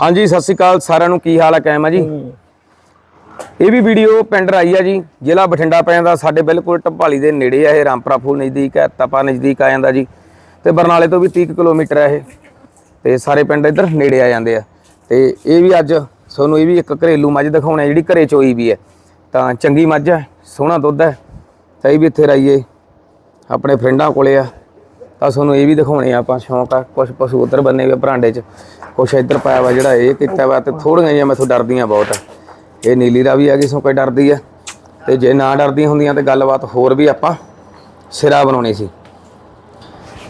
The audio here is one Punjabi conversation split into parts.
ਹਾਂਜੀ ਸਤਿ ਸ਼੍ਰੀ ਅਕਾਲ ਸਾਰਿਆਂ ਨੂੰ। ਕੀ ਹਾਲ ਹੈ ਕਾਇਮ ਆ ਜੀ? ਇਹ ਵੀ ਵੀਡੀਓ ਪਿੰਡ ਰਾਈ ਆ ਜੀ। ਜ਼ਿਲ੍ਹਾ ਬਠਿੰਡਾ ਪੈ ਜਾਂਦਾ। ਸਾਡੇ ਬਿਲਕੁਲ ਢਪਾਲੀ ਦੇ ਨੇੜੇ ਆ ਇਹ ਰਾਮਪੁਰਾ ਫੂਲ ਨਜ਼ਦੀਕ ਹੈ ਤਪਾ ਨਜ਼ਦੀਕ ਆ ਜਾਂਦਾ ਜੀ। ਤੇ ਬਰਨਾਲੇ ਤੋਂ ਵੀ 30 ਕੁ ਕਿਲੋਮੀਟਰ ਹੈ ਇਹ। ਤੇ ਸਾਰੇ ਪਿੰਡ ਇੱਧਰ ਨੇੜੇ ਆ ਜਾਂਦੇ ਆ। ਤੇ ਇਹ ਵੀ ਅੱਜ ਤੁਹਾਨੂੰ ਇਹ ਵੀ ਇੱਕ ਘਰੇਲੂ ਮੱਝ ਦਿਖਾਉਣਾ ਜਿਹੜੀ ਘਰੇ ਚੋਈ ਵੀ ਹੈ ਤਾਂ ਚੰਗੀ ਮੱਝ ਹੈ ਸੋਹਣਾ ਦੁੱਧ ਹੈ ਤਾਂ ਇਹ ਵੀ ਇੱਥੇ ਰਾਈਏ ਆਪਣੇ ਫਰੈਂਡਾਂ ਕੋਲੇ ਆ। ਤਾਂ ਤੁਹਾਨੂੰ ਇਹ ਵੀ ਦਿਖਾਉਣੇ ਆ ਆਪਾਂ ਸ਼ੌਂਕ ਆ ਕੁਝ ਪਸ਼ੂ ਉਧਰ ਬੰਨੇ ਹੋਏ ਆ ਬਰਾਂਡੇ 'ਚ। ਕੁਛ ਇੱਧਰ ਪਾਇਆ ਵਾ ਜਿਹੜਾ ਇਹ ਕੀਤਾ ਵਾ ਤੇ ਥੋੜੀਆਂ ਜਿਹੀਆਂ ਮੈਥੋਂ ਡਰਦੀਆਂ ਬਹੁਤ ਇਹ ਨੀਲੀ ਰਾਵੀ ਆ ਗਈ ਸੋ ਕੋਈ ਡਰਦੀ ਆ। ਤੇ ਜੇ ਨਾ ਡਰਦੀਆਂ ਹੁੰਦੀਆਂ ਤੇ ਗੱਲਬਾਤ ਹੋਰ ਵੀ ਆਪਾਂ ਸਿਰਾ ਬਣਾਉਣੀ ਸੀ।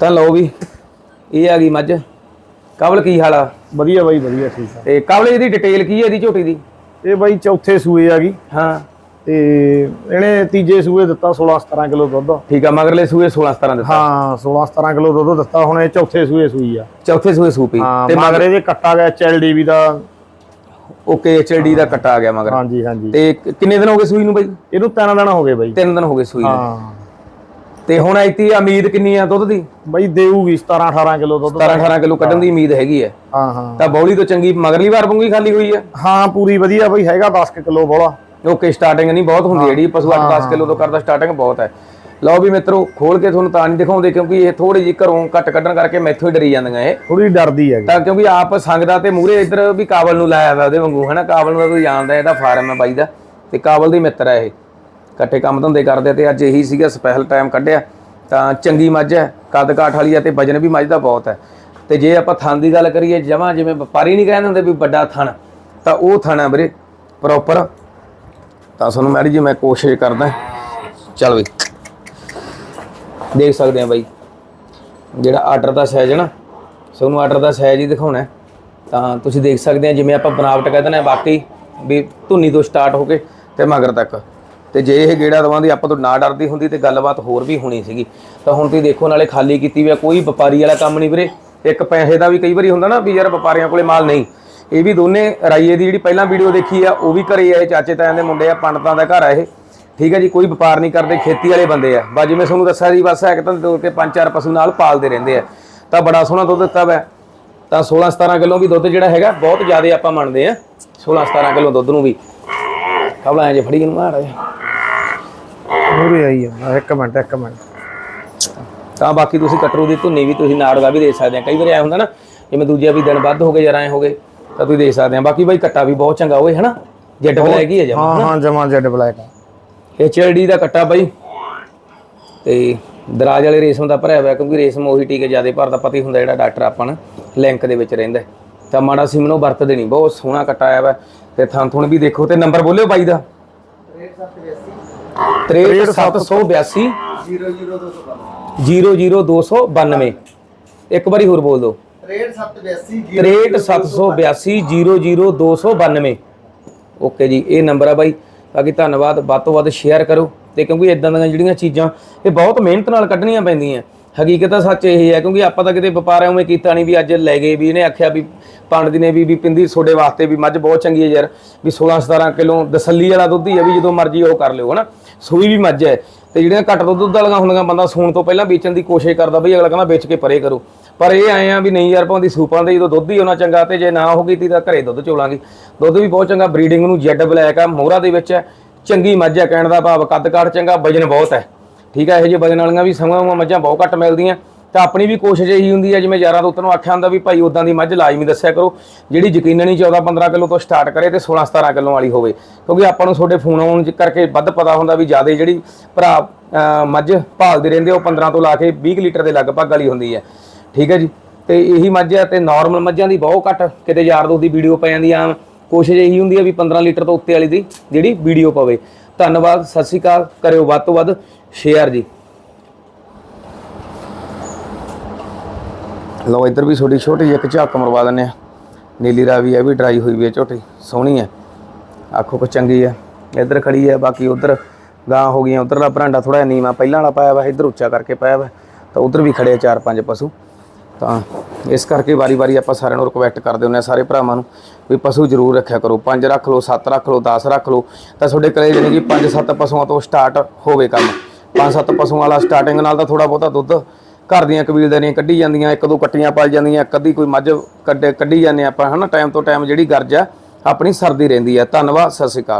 ਤਾਂ ਲਓ ਵੀ ਇਹ ਆ ਗਈ ਮੱਝ। ਕਬਲ ਕੀ ਹਾਲ ਆ? ਵਧੀਆ ਬਾਈ ਵਧੀਆ ਠੀਕ ਆ। ਤੇ ਕਬਲ ਇਹਦੀ ਡਿਟੇਲ ਕੀ ਹੈ ਇਹਦੀ ਝੋਟੀ ਦੀ? ਇਹ ਬਾਈ ਚੌਥੇ ਸੂਏ ਆ ਗਈ। ਹਾਂ। ਤੇ ਇਹਨੇ ਤੀਜੇ ਸੂਏ ਦਿੱਤਾ 16 17 ਕਿਲੋ ਦੁੱਧ। ਠੀਕ ਆ ਮਗਰਲੇ ਸੂਏ 16 17 ਦਿੱਤਾ। ਹਾਂ 16 17 ਕਿਲੋ ਦੁੱਧ ਦਿੱਤਾ ਹੁਣ ਇਹ ਚੌਥੇ ਸੂਏ ਸੂਈ ਆ। ਚੌਥੇ ਸੂਏ ਸੂਪੀ ਤੇ ਮਗਰ ਇਹਦੇ ਕੱਟਾ ਗਿਆ ਐਚਐਲਡੀਵੀ ਦਾ। ਓਕੇ ਐਚਡੀ ਦਾ ਕੱਟਾ ਆ ਗਿਆ ਮਗਰ। ਹਾਂਜੀ ਹਾਂਜੀ। ਤੇ ਕਿੰਨੇ ਦਿਨ ਹੋ ਗਏ ਸੂਈ ਨੂੰ ਬਾਈ? ਇਹਨੂੰ ਤਿੰਨ ਦਿਨ ਹੋ ਗਏ ਬਾਈ। ਤਿੰਨ ਦਿਨ ਹੋ ਗਏ ਸੂਈ ਨੂੰ। ਹਾਂ। ਤੇ ਹੁਣ ਐਤੀ ਉਮੀਦ ਕਿੰਨੀ ਆ ਦੁੱਧ ਦੀ? ਬਾਈ ਦੇਊਗੀ 17 18 ਕਿਲੋ ਦੁੱਧ 17 18 ਕਿਲੋ ਕੱਢਣ ਦੀ ਉਮੀਦ ਹੈਗੀ ਹੈ ਹਾਂ ਹਾਂ। ਤਾਂ ਬੌਲੀ ਤੋਂ ਚੰਗੀ ਮਗਰਲੀ ਵਾਰ ਵਾਂਗੂ ਖਾਲੀ ਹੋਈ ਹੈ ਹਾਂ ਪੂਰੀ ਵਧੀਆ ਬਾਈ ਹੈਗਾ 10 ਕਿਲੋ ਬੋਲਾ। ਓਕੇ ਸਟਾਰਟਿੰਗ ਨਹੀਂ ਬਹੁਤ ਹੁੰਦੀ ਹੈ। ਜਿਹੜੀ ਪਸ਼ੂ 8 10 ਕਿਲੋ ਤੋਂ ਕਰਦਾ ਸਟਾਰਟਿੰਗ ਬਹੁਤ ਹੈ। ਲਓ ਵੀ ਮਿੱਤਰੋ ਖੋਲ ਕੇ ਤੁਹਾਨੂੰ ਤਾਂ ਨਹੀਂ ਦਿਖਾਉਂਦੇ ਕਿਉਂਕਿ ਇਹ ਥੋੜੀ ਜਿਹੀ ਘਰੋਂ ਘੱਟ ਕੱਢਣ ਕਰਕੇ ਮੈਥੋਂ ਹੀ ਡਰੀ ਜਾਂਦੀਆਂ ਇਹ। ਥੋੜੀ ਡਰਦੀ ਹੈਗੀ। ਤਾਂ ਕਿਉਂਕਿ ਆਪ ਸੰਗਦਾ ਤੇ ਮੂਰੇ ਇੱਧਰ ਵੀ ਕਾਬਲ ਨੂੰ ਲਾਇਆ ਹੋਇਆ ਉਹਦੇ ਵਾਂਗੂ ਹਨਾ? ਕਾਬਲ ਨੂੰ ਤੁਸੀਂ ਜਾਣਦਾ ਇਹਦਾ ਫਾਰਮ ਹੈ ਬਾਈ ਦਾ। ਤੇ ਕਾਬਲ ਦੀ ਮਿੱਤਰ ਹੈ ਇਹ। ਇਕੱਠੇ ਕੰਮ ਧੰਦੇ ਕਰਦੇ ਤੇ ਅੱਜ ਇਹੀ ਸੀਗਾ ਸਪੈਸ਼ਲ ਟਾਈਮ ਕੱਢਿਆ। ਤਾਂ ਚੰਗੀ ਮੱਝ ਹੈ ਕੱਦ ਕਾਠ ਵਾਲੀ ਹੈ ਤੇ ਵਜਨ ਵੀ ਮੱਝ ਦਾ ਬਹੁਤ ਹੈ। ਤੇ ਜੇ ਆਪਾਂ ਥਣ ਦੀ ਗੱਲ ਕਰੀਏ ਜਮਾਂ ਜਿਵੇਂ ਵਪਾਰੀ ਨਹੀਂ ਕਹਿੰਦੇ ਹੁੰਦੇ ਵੀ ਵੱਡਾ ਥਣ ਤਾਂ ਉਹ ਥਣ ਹੈ ਵੀਰੇ ਪ੍ਰੋਪਰ ਤਾਂ ਤੁਹਾਨੂੰ ਮੈਡੀ ਜੀ ਮੈਂ ਕੋਸ਼ਿਸ਼ ਕਰਦਾ। ਚੱਲ ਬਈ। ਦੇਖ ਸਕਦੇ ਆ ਬਾਈ। ਜਿਹੜਾ ਆਰਡਰ ਦਾ ਸਾਈਜ਼ ਹੈ ਨਾ ਤੁਹਾਨੂੰ ਆਰਡਰ ਦਾ ਸਾਈਜ਼ ਹੀ ਦਿਖਾਉਣਾ। ਤਾਂ ਤੁਸੀਂ ਦੇਖ ਸਕਦੇ ਆ, ਜਿਵੇਂ ਆਪਾਂ ਬਨਾਵਟ ਕਹਿ ਦਿੰਦੇ ਬਾਕੀ ਵੀ ਧੁੰਨੀ ਤੋਂ ਸਟਾਰਟ ਹੋ ਕੇ ਤੇ ਮਗਰ ਤੱਕ। ਤੇ ਜੇ ਇਹ ਗੇੜਾ ਦਵਾਂ ਦੀ ਆਪਾਂ ਤੋਂ ਨਾ ਡਰਦੀ ਹੁੰਦੀ ਤੇ ਗੱਲਬਾਤ ਹੋਰ ਵੀ ਹੋਣੀ ਸੀਗੀ। ਤਾਂ ਹੁਣ ਤੁਸੀਂ ਦੇਖੋ, ਨਾਲੇ ਖਾਲੀ ਕੀਤੀ ਵੀ ਆ, ਕੋਈ ਵਪਾਰੀ ਵਾਲਾ ਕੰਮ ਨਹੀਂ ਵੀਰੇ। ਇੱਕ ਪੈਸੇ ਦਾ ਵੀ ਕਈ ਵਾਰੀ ਹੁੰਦਾ ਨਾ, ਵੀ ਯਾਰ ਵਪਾਰੀਆਂ ਕੋਲੇ ਮਾਲ ਨਹੀਂ। ਇਹ ਵੀ ਦੋਨੇ ਰਾਈਏ ਦੀ ਜਿਹੜੀ ਪਹਿਲਾਂ ਵੀਡੀਓ ਦੇਖੀ ਆ ਉਹ ਵੀ ਘਰੇ ਆਏ ਚਾਚੇ ਤਾਇਆਂ ਦੇ ਮੁੰਡੇ ਆ ਪੰਡਤਾਂ ਦਾ ਘਰ ਆ ਇਹ। ਠੀਕ ਹੈ ਜੀ ਕੋਈ ਵਪਾਰ ਨਹੀਂ ਕਰਦੇ ਖੇਤੀ ਵਾਲੇ ਬੰਦੇ ਆ। ਬਸ ਜਿਵੇਂ ਤੁਹਾਨੂੰ ਦੱਸਿਆ ਜੀ ਬਸ ਇੱਕ ਤਾਂ ਦੋ ਕੇ ਪੰਜ ਚਾਰ ਪਸ਼ੂ ਨਾਲ ਪਾਲਦੇ ਰਹਿੰਦੇ ਆ। ਤਾਂ ਬੜਾ ਸੋਹਣਾ ਦੁੱਧ ਦਿੱਤਾ ਵੈ। ਤਾਂ 16 17 ਕਿਲੋ ਵੀ ਦੁੱਧ ਜਿਹੜਾ ਹੈਗਾ ਬਹੁਤ ਜ਼ਿਆਦਾ ਆਪਾਂ ਮੰਨਦੇ ਆ। 16 17 ਕਿਲੋ ਦੁੱਧ ਨੂੰ ਵੀ। ਕਬਲਾ ਐ ਜੇ ਫੜੀ ਨੂੰ ਮਾਰ। ਮੂਰੇ ਆਈ ਆ। ਇੱਕ ਮਿੰਟ ਇੱਕ ਮਿੰਟ। ਤਾਂ ਬਾਕੀ ਤੁਸੀਂ ਕਟਰੂ ਦੀ ਧੁੰਨੀ ਵੀ ਤੁਸੀਂ ਨਾੜ ਦਾ ਵੀ ਦੇ ਸਕਦੇ ਆ। ਕਈ ਵਾਰ ਐ ਹੁੰਦਾ ਨਾ ਜਿਵੇਂ ਦੂਜੇ ਵੀ ਦਿਨ ਵੱਧ ਹੋ ਗਏ ਜਾਂ ਐ ਹੋ ਗਏ। ਤਾਂ ਤੁਸੀਂ ਦੇਖ ਸਕਦੇ ਆ। ਬਾਕੀ ਬਾਈ ਕੱਟਾ ਵੀ ਬਹੁਤ ਚੰਗਾ ਹੋਏ ਹਨਾ? ਜੈਡ ਬਲੈਕ ਹੀ ਹੈ ਜਮਾ ਹਾਂ ਹਾਂ ਜਮਾ ਜੈਡ ਬਲੈਕ ਐਚਡੀ ਦਾ ਕੱਟਾ ਬਾਈ। ਤੇ ਦਰਾਜ ਵਾਲੇ ਰੇਸ਼ਮ ਦਾ ਭਰਿਆ ਹੋਇਆ ਕਿਉਂਕਿ ਰੇਸ਼ਮ ਉਹੀ ਟੀਕੇ ਜ਼ਿਆਦਾ ਭਰਦਾ ਪਤਾ ਹੁੰਦਾ ਜਿਹੜਾ ਡਾਕਟਰ ਆਪਾਂ ਨੂੰ ਲਿੰਕ ਦੇ ਵਿੱਚ ਰਹਿੰਦਾ। ਤਾਂ ਮਾੜਾ ਸਿਮਨੋ ਵਰਤਦੇ ਨਹੀਂ ਬਹੁਤ ਸੋਹਣਾ ਕੱਟਾ ਆਇਆ ਵਾ। ਤੇ ਥਾਂ ਥੁਣ ਵੀ ਦੇਖੋ ਤੇ ਨੰਬਰ ਬੋਲਿਓ ਬਾਈ ਦਾ। 63782 00292 ਇੱਕ ਵਾਰੀ ਹੋਰ ਬੋਲ ਦਿਓ। 63782 00292 ਓਕੇ ਜੀ, ਇਹ ਨੰਬਰ ਆ ਬਾਈ। ਬਾਕੀ ਧੰਨਵਾਦ, ਵੱਧ ਤੋਂ ਵੱਧ ਸ਼ੇਅਰ ਕਰੋ ਤੇ ਕਿਉਂਕਿ ਇਦਾਂ ਦੀਆਂ ਜਿਹੜੀਆਂ ਚੀਜ਼ਾਂ, ਇਹ ਬਹੁਤ ਮਿਹਨਤ ਨਾਲ ਕੱਢਣੀਆਂ ਪੈਂਦੀਆਂ। ਹਕੀਕਤ ਤਾਂ ਸੱਚ ਇਹ ਹੈ, ਕਿਉਂਕਿ ਆਪਾਂ ਤਾਂ ਕਿਤੇ ਵਪਾਰ ਐਵੇਂ ਕੀਤਾ ਨਹੀਂ ਵੀ ਅੱਜ ਲੈ ਗਏ, ਵੀ ਇਹਨੇ ਆਖਿਆ ਵੀ ਪੰਡਤ ਨੇ ਵੀ ਵੀ ਪਿੰਦੀ ਛੋਡੇ ਵਾਸਤੇ ਵੀ ਮੱਝ ਬਹੁਤ ਚੰਗੀ ਹੈ ਯਾਰ, ਵੀ 16 17 ਕਿਲੋ ਦਸੱਲੀ ਵਾਲਾ ਦੁੱਧ ਹੀ ਹੈ ਵੀ ਜਦੋਂ ਮਰਜ਼ੀ ਉਹ ਕਰ ਲਿਓ, ਹਨਾ? ਸੂਈ ਵੀ ਮੱਝ ਹੈ। ਤੇ ਜਿਹੜੀਆਂ ਘੱਟ ਦੁੱਧ ਦੁੱਧ ਵਾਲੀਆਂ ਹੁੰਦੀਆਂ, ਬੰਦਾ ਸੂਣ ਤੋਂ ਪਹਿਲਾਂ ਵੇਚਣ ਦੀ ਕੋਸ਼ਿਸ਼ ਕਰਦਾ, ਬਈ ਅਗਲਾ ਕਹਿੰਦਾ ਵੇਚ ਕੇ ਪਰੇ ਕਰੋ। ਪਰ ਇਹ ਆਏ ਆ ਵੀ ਨਹੀਂ ਯਾਰ ਭਾਂਦੀ ਸੂਪਾਂ ਦੇ ਜਦੋਂ ਦੁੱਧ ਹੀ ਹੋਣਾ ਚੰਗਾ ਤੇ ਜੇ ਨਾ ਹੋ ਗਈ ਤਾਂ ਘਰੇ ਦੁੱਧ ਚੋਲਾਂਗੇ। ਦੁੱਧ ਵੀ ਬਹੁਤ ਚੰਗਾ ਬਰੀਡਿੰਗ ਨੂੰ ਜੈਡ ਬਲੈਕ ਆ, ਮੋਹਰਾ ਦੇ ਵਿੱਚ ਹੈ। ਚੰਗੀ ਮੱਝ ਹੈ, ਕਹਿਣ ਦਾ ਭਾਵ ਕੱਦ ਕਾਠ ਚੰਗਾ, ਵਜਨ ਬਹੁਤ ਹੈ। ਠੀਕ ਹੈ, ਇਹੋ ਜਿਹੇ ਵਜਨ ਵਾਲੀਆਂ ਵੀ ਸਮਾਂ ਮੱਝਾਂ ਬਹੁਤ ਘੱਟ ਮਿਲਦੀਆਂ। ਤਾਂ ਆਪਣੀ ਵੀ ਕੋਸ਼ਿਸ਼ ਇਹੀ ਹੁੰਦੀ ਹੈ, ਜਿਵੇਂ ਯਾਰਾਂ ਦੋਸਤਾਂ ਨੂੰ ਆਖਿਆ ਹੁੰਦਾ ਵੀ ਭਾਈ ਉਦਾਂ ਦੀ ਮੱਝ ਲਾਜ਼ਮੀ ਦੱਸਿਆ ਕਰੋ, ਜਿਹੜੀ ਯਕੀਨਨ ਹੀ 14 15 ਕਿਲੋ ਤੋਂ ਸਟਾਰਟ ਕਰੇ ਤੇ 16 17 ਕਿਲੋ ਵਾਲੀ ਹੋਵੇ। ਕਿਉਂਕਿ ਆਪਾਂ ਨੂੰ ਤੁਹਾਡੇ ਫੋਨ ਆਉਣ ਕਰਕੇ ਵੱਧ ਪਤਾ ਹੁੰਦਾ ਵੀ ਜ਼ਿਆਦਾ ਜਿਹੜੀ ਭਰਾ ਮੱਝ ਭਾਲਦੇ ਰਹਿੰਦੇ ਉਹ 15 ਤੋਂ ਲਾ ਕੇ 20 ਕੁ ਲੀਟਰ ਦੇ ਲਗਭਗ ਵਾਲੀ ਹੁੰਦੀ ਹੈ। ਠੀਕ ਹੈ ਜੀ? ਤੇ ਇਹੀ ਮੱਝ ਆ ਤੇ ਨਾਰਮਲ ਮੱਝਾਂ ਦੀ ਬਹੁਤ ਘੱਟ ਕਿਤੇ ਯਾਰ ਦੋਸਤ ਦੀ ਵੀਡੀਓ ਪੈ ਜਾਂਦੀ ਆ। ਕੋਸ਼ਿਸ਼ ਇਹੀ ਹੁੰਦੀ ਹੈ ਵੀ 15 ਲੀਟਰ ਤੋਂ ਉੱਤੇ ਵਾਲੀ ਦੀ ਜਿਹੜੀ ਵੀਡੀਓ ਪਵੇ। ਧੰਨਵਾਦ, ਸਤਿ ਸ਼੍ਰੀ ਅਕਾਲ, ਕਰਿਓ ਵੱਧ ਤੋਂ ਵੱਧ ਸ਼ੇਅਰ ਜੀ। ਲਓ, ਇੱਧਰ ਵੀ ਛੋਟੀ ਛੋਟੀ ਜਿਹੀ ਇੱਕ ਝਾਕ ਮਰਵਾ ਦਿੰਨੇ ਆ ਨੀਲੀ ਰਾਵੀ ਹੈ ਵੀ ਡਰਾਈ ਹੋਈ ਵੀ ਹੈ ਝੋਟੀ, ਸੋਹਣੀ ਹੈ ਆਖੋ ਕੋ ਚੰਗੀ ਹੈ ਇੱਧਰ ਖੜੀ ਹੈ ਬਾਕੀ ਉਧਰ ਗਾਂ ਹੋ ਗਈਆਂ, ਉਧਰਲਾ ਭਰਾਂਡਾ ਥੋੜਾ ਨੀਵਾ, ਪਹਿਲਾਂ ਵਾਲਾ ਪਾਇਆ ਵਾ, ਇੱਧਰ ਉੱਚਾ ਕਰਕੇ ਪਾਇਆ ਵਾ। ਤਾਂ ਉਧਰ ਵੀ ਖੜੇ ਆ ਚਾਰ ਪੰਜ ਪਸ਼ੂ। ਤਾਂ ਇਸ ਕਰਕੇ ਵਾਰੀ-ਵਾਰੀ ਆਪਾਂ ਸਾਰਿਆਂ ਨੂੰ ਰਿਕਵੈਸਟ ਕਰਦੇ ਹੁੰਦੇ ਆ ਸਾਰੇ ਭਰਾਵਾਂ ਨੂੰ ਵੀ ਪਸ਼ੂ ਜ਼ਰੂਰ ਰੱਖਿਆ ਕਰੋ। ਪੰਜ ਰੱਖ ਲਓ, ਸੱਤ ਰੱਖ ਲਓ 10 ਰੱਖ ਲਓ। ਤਾਂ ਤੁਹਾਡੇ ਕੋਲੇ ਜਾਣੀ ਕਿ ਪੰਜ ਸੱਤ ਪਸ਼ੂਆਂ ਤੋਂ ਸਟਾਰਟ ਹੋਵੇ ਕੰਮ। ਪੰਜ ਸੱਤ ਪਸ਼ੂਆਂ ਵਾਲਾ ਸਟਾਰਟਿੰਗ ਨਾਲ ਤਾਂ ਥੋੜਾ ਬਹੁਤਾ ਦੁੱਧ ਘਰ ਦੀਆਂ ਕਬੀਲਦਾਰੀਆਂ ਕੱਢੀ ਜਾਂਦੀਆਂ, ਇੱਕ ਦੋ ਕੱਟੀਆਂ ਪਾਈ ਜਾਂਦੀਆਂ ਕਦੀ ਕੋਈ ਮੱਝ ਕੱਢ ਕੱਢੀ ਜਾਂਦੇ ਆਪਾਂ, ਹਨਾ? ਟਾਈਮ ਤੋਂ ਟਾਈਮ ਜਿਹੜੀ ਗਰਜ ਆ ਆਪਣੀ ਸਰਦੀ ਰਹਿੰਦੀ ਆ ਧੰਨਵਾਦ, ਸਤਿ ਸ਼੍ਰੀ ਅਕਾਲ।